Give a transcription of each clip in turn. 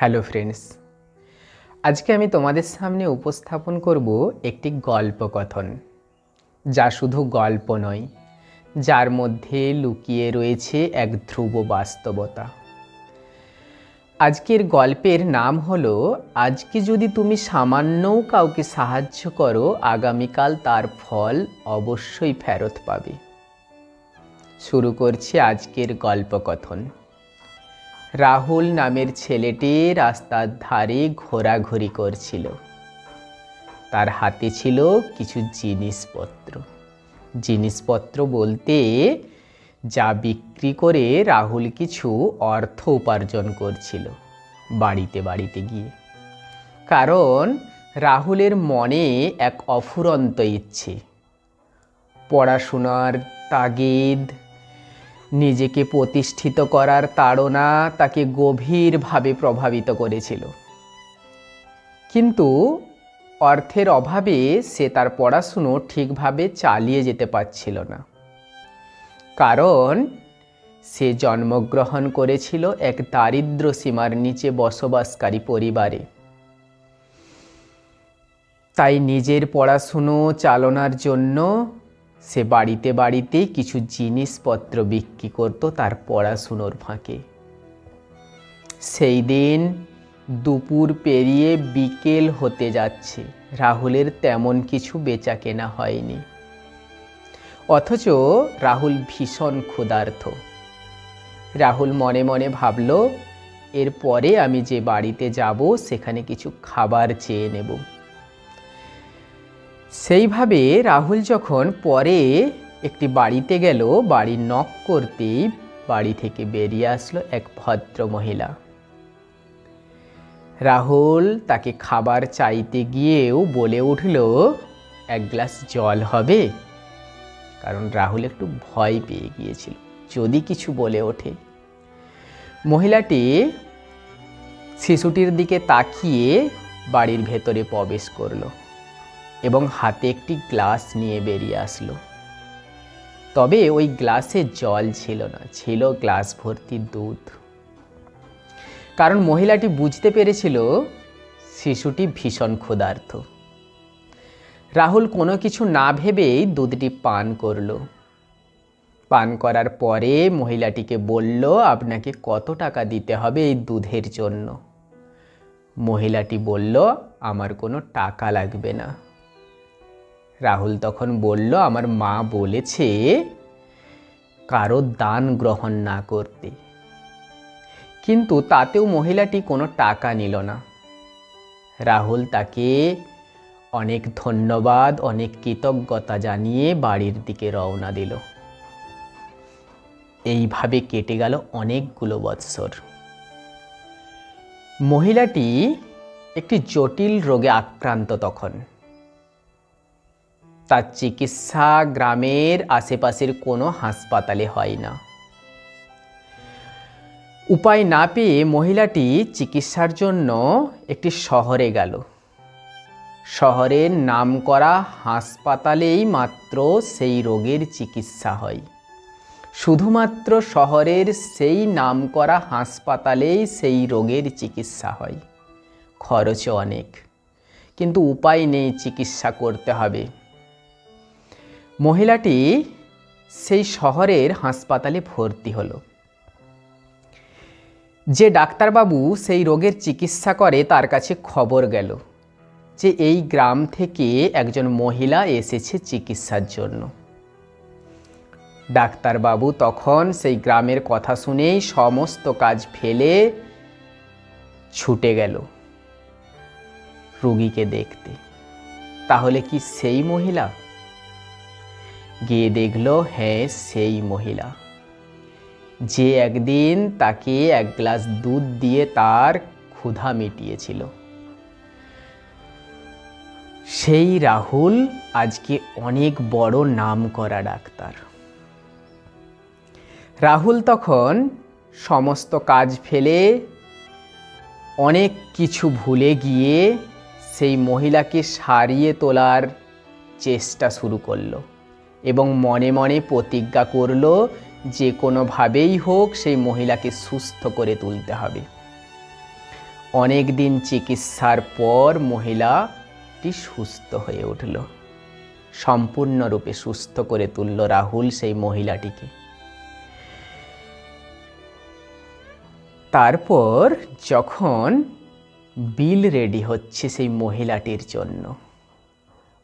Hello friends. আজকে আমি তোমাদের সামনে উপস্থাপন করব একটি গল্পকথন, যা শুধু গল্প নয়, যার মধ্যে লুকিয়ে রয়েছে এক ধ্রুব বাস্তবতা। আজকের গল্পের নাম হলো, আজকে যদি তুমি সামান্যও কাউকে সাহায্য করো, আগামীকাল তার ফল অবশ্যই ফেরত পাবে। শুরু করছি আজকের গল্পকথন। রাহুল নামের ছেলেটি রাস্তার ধারে ঘোরাঘুরি করছিল। তার হাতে ছিল কিছু জিনিসপত্র। জিনিসপত্র বলতে যা বিক্রি করে রাহুল কিছু অর্থ উপার্জন করছিল বাড়িতে বাড়িতে গিয়ে। কারণ রাহুলের মনে এক অফুরন্ত ইচ্ছে। পড়াশোনার তাগিদ নিজেকে প্রতিষ্ঠিত করার তাড়না তাকে গভীরভাবে প্রভাবিত করেছিল। কিন্তু অর্থের অভাবে সে তার পড়াশুনো ঠিকভাবে চালিয়ে যেতে পারছিল না। কারণ সে জন্মগ্রহণ করেছিল এক দারিদ্র সীমার নিচে বসবাসকারী পরিবারে। তাই নিজের পড়াশুনো চালনার জন্য সে বাড়িতে বাড়িতে কিছু জিনিসপত্র বিক্রি করত তার পড়াশুনোর ফাঁকে। সেই দিন দুপুর পেরিয়ে বিকেল হতে যাচ্ছে। রাহুলের তেমন কিছু বেচা কেনা হয়নি। অথচ রাহুল ভীষণ ক্ষুধার্থ রাহুল মনে মনে ভাবল, এরপরে আমি যে বাড়িতে যাব, সেখানে কিছু খাবার চেয়ে নেব। সেইভাবে রাহুল যখন পরে একটি বাড়িতে গেল, বাড়ি নক করতেই বাড়ি থেকে বেরিয়ে আসলো এক ভদ্র মহিলা রাহুল তাকে খাবার চাইতে গিয়েও বলে উঠল, এক গ্লাস জল হবে? কারণ রাহুল একটু ভয় পেয়ে গিয়েছিল, যদি কিছু বলে ওঠে। মহিলাটি শিশুটির দিকে তাকিয়ে বাড়ির ভেতরে প্রবেশ করল। এবং হাতে একটি গ্লাস নিয়ে বেরিয়ে আসলো। তবে ওই গ্লাসে জল ছিল না, ছিল গ্লাস ভর্তি দুধ। কারণ মহিলাটি বুঝতে পেরেছিল শিশুটি ভীষণ ক্ষুধার্ত। রাহুল কোনো কিছু না ভেবেই দুধটি পান করল। পান করার পরে মহিলাটিকে বলল, আপনাকে কত টাকা দিতে হবে এই দুধের জন্য? মহিলাটি বলল, আমার কোনো টাকা লাগবে না। রাহুল তখন বলল, আমার মা বলেছে, কারও দান গ্রহণ না করতে। কিন্তু তাতেও মহিলাটি কোনো টাকা নিল না। রাহুল তাকে অনেক ধন্যবাদ, অনেক কৃতজ্ঞতা জানিয়ে বাড়ির দিকে রওনা দিল। এইভাবে কেটে গেল অনেকগুলো বৎসর। মহিলাটি একটি জটিল রোগে আক্রান্ত তখন। তার চিকিৎসা গ্রামের আশেপাশের কোনো হাসপাতালে হয় না। উপায় না পেয়ে মহিলাটি চিকিৎসার জন্য একটি শহরে গেল। শহরের নামকরা হাসপাতালেই মাত্র সেই রোগের চিকিৎসা হয়। শুধুমাত্র শহরের সেই নামকরা হাসপাতালেই সেই রোগের চিকিৎসা হয়। খরচ অনেক। কিন্তু উপায় নেই চিকিৎসা করতে হবে। মহিলাটি সেই শহরের হাসপাতালে ভর্তি হলো। যে ডাক্তারবাবু সেই রোগের চিকিৎসা করে তার কাছে খবর গেল যে এই গ্রাম থেকে একজন মহিলা এসেছে চিকিৎসার জন্য। ডাক্তারবাবু তখন সেই গ্রামের কথা শুনেই সমস্ত কাজ ফেলে ছুটে গেল রুগীকে দেখতে। তাহলে কি সেই মহিলা? গিয়ে দেখল হ্যাঁ সেই মহিলা। যে একদিন তাকে এক গ্লাস দুধ দিয়ে তার ক্ষুধা মিটিয়েছিল। সেই রাহুল আজকে অনেক বড় নাম করা ডাক্তার। রাহুল তখন সমস্ত কাজ ফেলে অনেক কিছু ভুলে গিয়ে সেই মহিলাকে সারিয়ে তোলার চেষ্টা শুরু করল। এবং মনে মনে প্রতিজ্ঞা করল, যে কোনোভাবেই হোক সেই মহিলাকে সুস্থ করে তুলতে হবে। অনেক দিন চিকিৎসার পর মহিলাটি সুস্থ হয়ে উঠল। সম্পূর্ণরূপে সুস্থ করে তুলল রাহুল সেই মহিলাটিকে। তারপর যখন বিল রেডি হচ্ছে সেই মহিলাটির জন্য।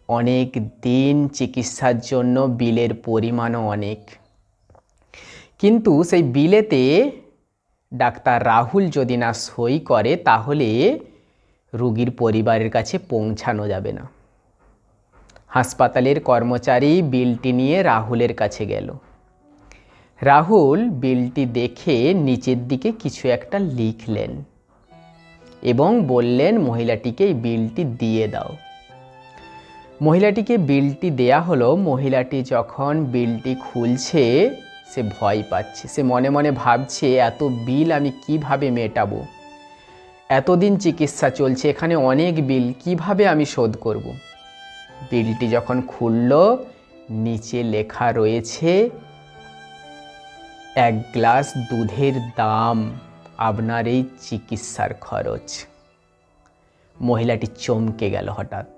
অনেক দিন চিকিৎসার জন্য বিলের পরিমাণও অনেক। কিন্তু সেই বিলেতে ডাক্তার রাহুল যদি না সই করে, তাহলে রুগীর পরিবারের কাছে পৌঁছানো যাবে না। হাসপাতালের কর্মচারী বিলটি নিয়ে রাহুলের কাছে গেল। রাহুল বিলটি দেখে নিচের দিকে কিছু একটা লিখলেন এবং বললেন, মহিলাটিকে এই বিলটি দিয়ে দাও। মহিলাটিকে বিলটি দেয়া হলো, মহিলাটি যখন বিলটি খুলছে, সে ভয় পাচ্ছে। সে মনে মনে ভাবছে, এত বিল আমি কীভাবে মেটাবো? এতদিন চিকিৎসা চলছে, এখানে অনেক বিল, কীভাবে আমি শোধ করব? বিলটি যখন খুলল, নিচে লেখা রয়েছে, এক গ্লাস দুধের দাম, আপনার এই চিকিৎসার খরচ। মহিলাটি চমকে গেল হঠাৎ।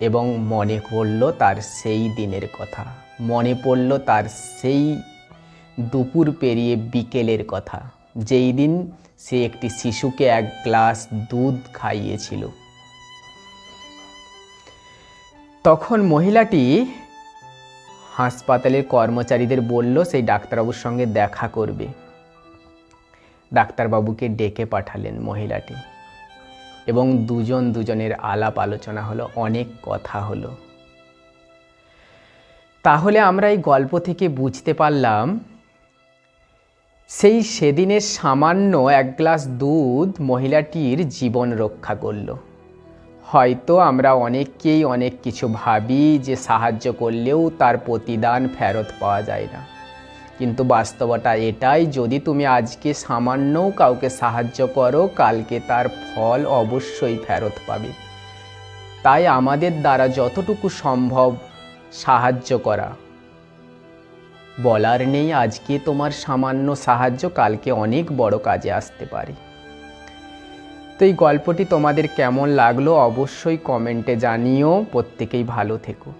এবং মনে পড়ল তার সেই দিনের কথা। মনে পড়ল তার সেই দুপুর পেরিয়ে বিকেলের কথা। যেই দিন সে একটি শিশুকে এক গ্লাস দুধ খাইয়েছিল। তখন মহিলাটি হাসপাতালের কর্মচারীদের বলল, সেই ডাক্তারবাবুর সঙ্গে দেখা করবে। ডাক্তারবাবুকে ডেকে পাঠালেন মহিলাটি। এবং দুজন দুজনের আলাপ আলোচনা হলো, অনেক কথা হলো। তাহলে আমরা এই গল্প থেকে বুঝতে পারলাম, সেই সেদিনের সামান্য এক গ্লাস দুধ মহিলাটির জীবন রক্ষা করল। হয়তো আমরা অনেককেই অনেক কিছু ভাবি যে সাহায্য করলেও তার প্রতিদান ফেরত পাওয়া যায় না। কিন্তু বাস্তবতা এটাই, যদি তুমি আজকে সামান্যও কাউকে সাহায্য করো, কালকে তার ফল অবশ্যই ফেরত পাবে। তাই আমাদের দ্বারা যতটুকু সম্ভব সাহায্য করা। বলার নেই, আজকে তোমার সামান্য সাহায্য, কালকে অনেক বড় কাজে আসতে পারে। তো এই গল্পটি তোমাদের কেমন লাগল, অবশ্যই কমেন্টে জানিও। প্রত্যেকেই ভালো থেকো।